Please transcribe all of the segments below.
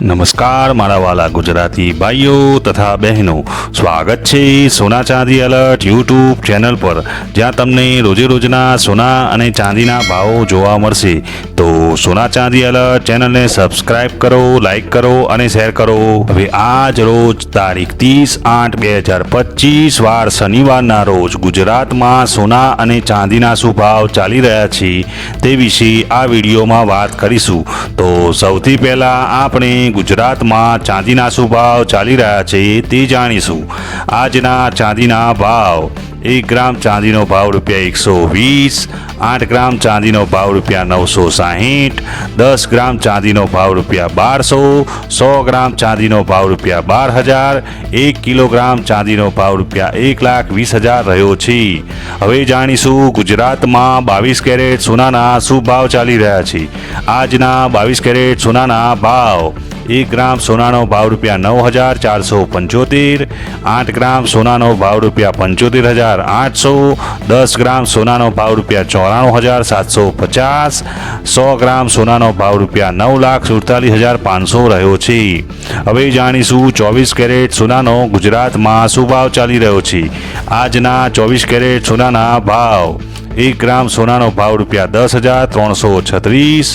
નમસ્કાર, મારા વાલા ગુજરાતી ભાઈઓ તથા બહેનો. સ્વાગત છે સોના ચાંદી અલર્ટ યુટ્યુબ ચેનલ પર. જ્યાં તમને રોજે રોજના સોના અને ચાંદીના ભાવો જોવા મળશે. તો સોના ચાંદી અલર્ટ ચેનલને સબસ્ક્રાઇબ કરો લાઈક કરો અને શેર કરો. હવે આજ રોજ તારીખ ત્રીસ આઠ બે હજાર પચીસ, વાર શનિવારના રોજ ગુજરાતમાં સોના અને ચાંદીના શું ભાવ ચાલી રહ્યા છે તે વિશે આ વિડીયોમાં વાત કરીશું. તો સૌથી પહેલાં આપણે ગુજરાતમાં ચાંદીના શું ભાવ ચાલી રહ્યા છે તે જાણીશું. આજના ચાંદીના ભાવ, એક ગ્રામ ચાંદીનો ભાવ રૂપિયા એકસો વીસ, આઠ ગ્રામ ચાંદીનો ભાવ રૂપિયા નવસો સાહીઠ, દસ ગ્રામ ચાંદીનો ભાવ રૂપિયા બારસો, સો ગ્રામ ચાંદીનો ભાવ રૂપિયા બાર હજાર, એક કિલોગ્રામ ચાંદીનો ભાવ રૂપિયા એક લાખ વીસ હજાર રહ્યો છે. હવે જાણીશું ગુજરાતમાં બાવીસ કેરેટ સોનાના શું ભાવ ચાલી રહ્યા છે. આજના બાવીસ કેરેટ સોનાના ભાવ એક ગ્રામ સોનાનો ભાવ રૂપિયા નવ હજાર ચારસો પંચોતેર, આઠ ગ્રામ સોનાનો ભાવ રૂપિયા પંચોતેર હજાર આઠસો, દસ ગ્રામ સોનાનો ભાવ રૂપિયા ચોરાણું હજાર સાતસો પચાસ, સો ગ્રામ સોનાનો ભાવ રૂપિયા નવ લાખ સુડતાલીસ હજાર પાંચસો રહ્યો છે. હવે જાણીશું ચોવીસ કેરેટ સોનાનો ગુજરાતમાં શું ભાવ ચાલી રહ્યો છે. આજના ચોવીસ કેરેટ સોનાના ભાવ. એક ગ્રામ સોનાનો ભાવ રૂપિયા દસ હજાર ત્રણસો છત્રીસ,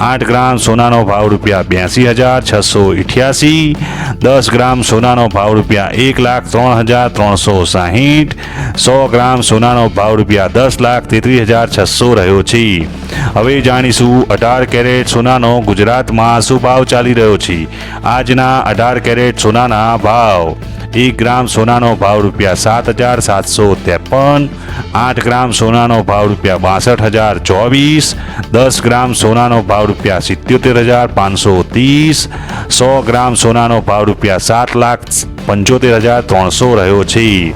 આઠ ગ્રામ સોનાનો ભાવ રૂપિયા બ્યાસી હજાર છસો ઇઠ્યાસી, દસ ગ્રામ સોનાનો ભાવ રૂપિયા એક લાખ ત્રણ હજાર ત્રણસો સાહીઠ, સો ગ્રામ સોનાનો ભાવ રૂપિયા દસ લાખ તેત્રીસ હજાર છસો રહ્યો છે. હવે જાણીશું અઢાર કેરેટ સોનાનો ગુજરાતમાં શું ભાવ ચાલી રહ્યો છે? આજના અઢાર કેરેટ સોનાના ભાવ. એક ગ્રામ સોનાનો ભાવ રૂપિયા સાત હજાર સાતસો ત્રેપન આઠ ગ્રામ સોનાનો ભાવ રૂપિયા બાસઠ હજાર ચોવીસ, દસ ગ્રામ સોનાનો ભાવ રૂપિયા સિત્યોતેર હજાર પાંચસો ત્રીસ, સો ગ્રામ સોનાનો ભાવ રૂપિયા સાત લાખ પંચોતેર હજાર ત્રણસો રહ્યો છે.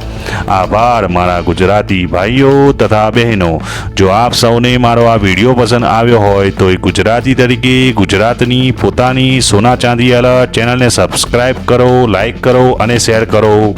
આભાર, મારા ગુજરાતી ભાઈઓ તથા બહેનો. જો આપ સૌને મારો આ વીડિયો પસંદ આવ્યો હોય તો એ ગુજરાતી તરીકે ગુજરાતની પોતાની સોના ચાંદી અલર્ટ ચેનલને સબસ્ક્રાઈબ કરો લાઈક કરો અને શેર કરો.